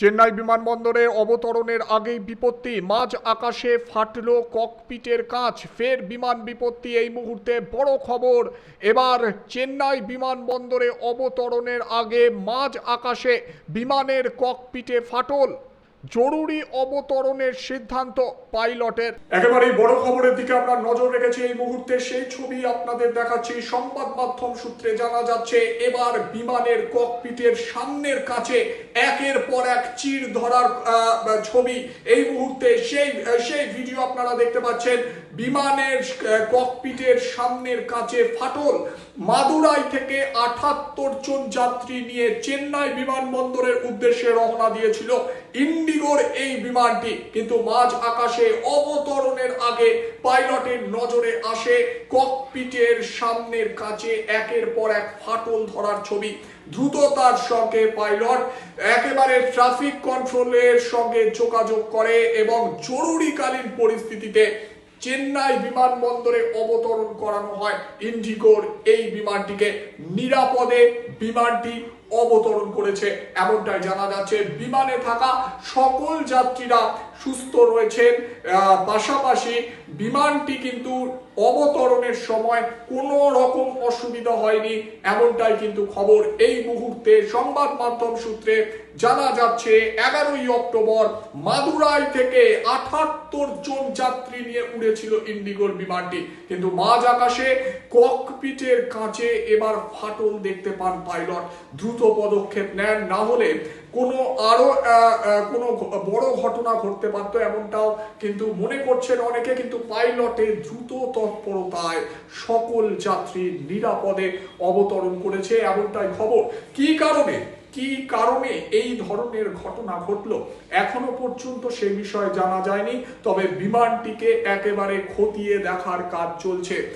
চেন্নাই বিমানবন্দরে অবতরণের আগেই বিপত্তি, মাঝ আকাশে ফাটল ককপিটের কাঁচ, ফের বিমান বিপত্তি এই মুহূর্তে বড় খবর। এবার চেন্নাই বিমানবন্দরে অবতরণের আগে মাঝ আকাশে বিমানের ককপিটে ফাটল। জরুরি অবতরণের সিদ্ধান্ত পাইলটের। একেবারেই বড় খবরের দিকে আমরা নজর রেখেছি এই মুহূর্তে। সেই ছবি আপনাদের দেখাচ্ছি, সংবাদ মাধ্যম সূত্রে জানা যাচ্ছে, এবার বিমানের ককপিটের সামনের কাছে একের পর এক চির ধরার ছবি। এই মুহূর্তে সেই সেই ভিডিও আপনারা দেখতে পাচ্ছেন। বিমানের ককপিটের সামনের কাছে ফাটল। মাদুরাই থেকে আঠাত্তর জন যাত্রী নিয়ে চেন্নাই বিমানবন্দরের উদ্দেশ্যে রওনা দিয়েছিল ইন্ডিগোর এই বিমানটি। কিন্তু মাঝ আকাশে অবতরণের আগে পাইলটের নজরে আসে ককপিটের সামনের কাছে একের পর এক ফাটল ধরার ছবি। দ্রুততার সঙ্গে পাইলট একেবারে ট্রাফিক কন্ট্রোলের সঙ্গে যোগাযোগ করে এবং জরুরিকালীন পরিস্থিতিতে চেন্নাই বিমানবন্দরে অবতরণ করানো হয়। ইন্ডিগোর এই বিমানটিকে নিরাপদে বিমানটি অবতরণ করেছে। এমনটাই জানা যাচ্ছে, বিমানে থাকা সকল যাত্রীরা সুস্থ রয়েছেন। পাশাপাশি বিমানটি কিন্তু অবতরণের সময় কোনো রকম অসুবিধা হয়নি। এমনটাই কিন্তু খবর এই মুহূর্তে সংবাদ মাধ্যম সূত্রে জানা যাচ্ছে, এগারোই অক্টোবর মাদুরাই থেকে আঠাত্তর জন যাত্রী নিয়ে উড়েছিল ইন্ডিগোর বিমানটি। কিন্তু মাঝ আকাশে ককপিটের কাছে এবার ফাটল দেখতে পান পাইলট দ্রুত পদক্ষেপ নেন না হলে কোনো আরও আহ, আহ, কোনো বড় ঘটনা ঘটতে পারতো এমনটাও কিন্তু মনে করছেন অনেকে কিন্তু পাইলটের দ্রুত তৎপরতায় সকল যাত্রী নিরাপদে অবতরণ করেছে এমনটাই খবর। কি কারণে? কি কারণে এই ধরনের ঘটনা ঘটলো? এখনও পর্যন্ত সে বিষয়ে জানা যায়নি তবে বিমানটিকে একেবারে খতিয়ে দেখার কাজ চলছে।